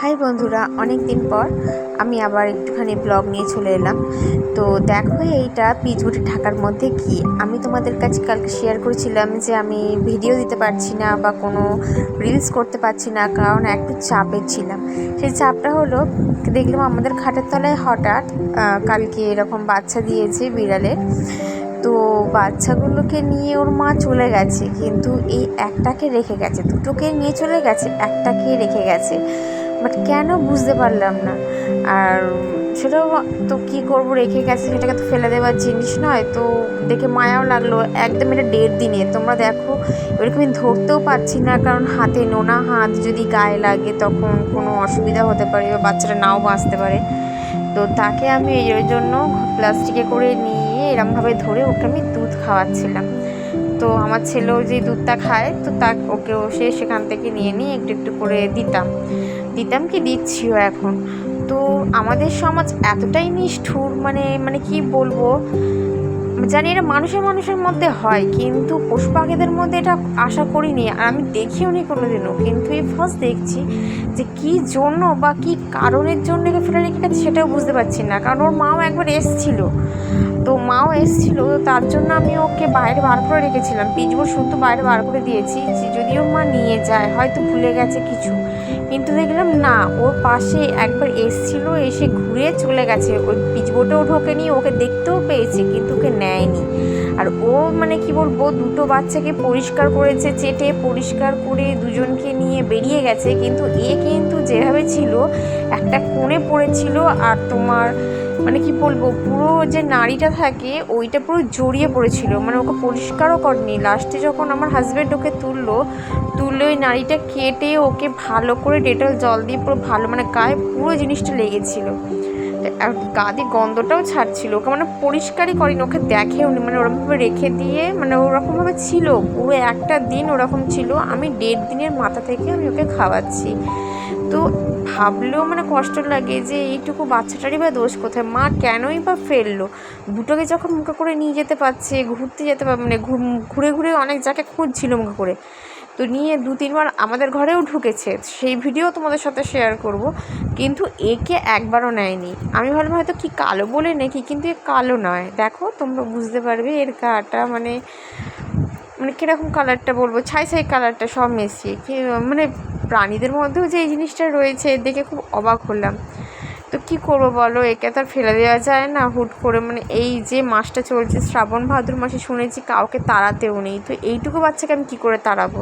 High বন্ধুরা অনেক দিন পর আমি আবার একটুখানি ব্লগ নিয়ে চলে এলাম। তো দেখো এইটা পিচগুটি ঢাকার মধ্যে কি? আমি তোমাদের কাছে কালকে শেয়ার করেছিলাম যে আমি ভিডিও দিতে পারছি না বা কোনো রিলস করতে পারছি না, কারণ একটু চাপে ছিলাম। সেই চাপটা হলো, দেখলাম আমাদের খাটের তলায় হঠাৎ কালকে এরকম বাচ্চা দিয়েছে বিড়ালের। তো বাচ্চাগুলোকে নিয়ে ওর মা চলে গেছে, কিন্তু এই একটাকে রেখে গেছে, দুটোকে নিয়ে চলে গেছে, একটাকে রেখে গেছে। বাট কেন বুঝতে পারলাম না। আর সেটাও তো কী করব, রেখে গেছে, সেটাকে তো ফেলে দেওয়ার জিনিস নয়। তো দেখে মায়াও লাগল, একদম এটা দেড় দিনে। তোমরা দেখো, এরকম আমি ধরতেও পারছি না, কারণ হাতে নোনা হাত যদি গায়ে লাগে তখন কোনো অসুবিধা হতে পারে বা বাচ্চাটা নাও বাঁচতে পারে। তো তাকে আমি এই জন্য প্লাস্টিকে করে নিয়ে এরমভাবে ধরে ওকে আমি দুধ খাওয়াচ্ছিলাম। তো আমার ছেলেও যে দুধটা খায়, তো তা ওকেও সে সেখান থেকে নিয়ে নিয়ে একটু একটু করে দিতাম। দিতাম কি দিচ্ছিও এখন? তো আমাদের সমাজ এতটাই নিষ্ঠুর মানে মানে কি বলব? জানি এটা মানুষের মানুষের মধ্যে হয়, কিন্তু পশু পাখিদের মধ্যে এটা আশা করিনি। আর আমি দেখিও নি কোনোদিনও, কিন্তু এই ফার্স্ট দেখছি যে কী জন্য বা কী কারণের জন্য একে ফেলে রেখে গেছে সেটাও বুঝতে পারছি না, কারণ ওর মাও একবার এসছিল। তো মাও এসছিল তার জন্য আমি ওকে বাইরে বার করে রেখেছিলাম। পিচবোর্ড শুদ্ধ বাইরে বার করে দিয়েছি যে যদিও মা নিয়ে যায়, হয়তো ভুলে গেছে কিছু। কিন্তু দেখলাম না, ওর পাশে একবার এসছিল, এসে ঘুরে চলে গেছে। ওই পিচবোর্ডেও ঢোকেনি, ওকে দেখতেও পেয়েছে, কিন্তু ওকে নেয়নি। আর ও মানে কি বলব, দুটো বাচ্চাকে পরিষ্কার করেছে, চেটে পরিষ্কার করে দুজনকে নিয়ে বেরিয়ে গেছে। কিন্তু এ কিন্তু যেভাবে ছিল, একটা কোণে পড়েছিল আর তোমার মানে কি বলব, পুরো যে নাড়িটা থাকে, ওইটা পুরো জড়িয়ে পড়েছিল। মানে ওকে পরিষ্কারও করেনি। লাস্টে যখন আমার হাজব্যান্ড ওকে তুললো ওই নাড়িটা কেটে ওকে ভালো করে ডেটল জল দিয়ে পুরো ভালো মানে গায়ে পুরো জিনিসটা লেগেছিল। দিয়ে গন্ধটাও ছাড়ছিল, ওকে মানে পরিষ্কারই করেনি, ওকে দেখেও নি মানে ওরকমভাবে রেখে দিয়ে মানে ওরকমভাবে ছিল, পুরো একটা দিন ওরকম ছিল, আমি দেড় দিনের মাথা থেকে আমি ওকে খাওয়াচ্ছি। তো ভাবলেও মানে কষ্ট লাগে যে এইটুকু বাচ্চাটারই বা দোষ কোথায়? মা কেনই বা ফেলল? দুটোকে যখন মুখে করে নিয়ে যেতে পারছে, ঘুরতে যেতে পার মানে ঘুরে ঘুরে অনেক জায়গায় খুঁজছিল মুখে করে। তো নিয়ে দু তিনবার আমাদের ঘরেও ঢুকেছে। সেই ভিডিও তোমাদের সাথে শেয়ার করব। কিন্তু একে একবারও নেয়নি। আমি ভাবলাম হয়তো কি কালো বলে নাকি, কিন্তু এ কালো নয়। দেখো, তোমরা বুঝতে পারবে এর গাটা মানে মানে কীরকম কালারটা বলব? ছাই ছাই কালারটা সব মিশিয়ে। কি মানে প্রাণীদের মধ্যেও যে এই জিনিসটা রয়েছে, দেখে খুব অবাক হলাম। তো কি করব বলো? একে তো আর ফেলে দেওয়া যায় না। হুট করে মানে এই যে মাসটা চলছে, শ্রাবণ ভাদ্র মাসে শুনেছি কাউকে তাড়াতেও নেই। তো এইটুকু বাচ্চাকে আমি কী করে তাড়াবো?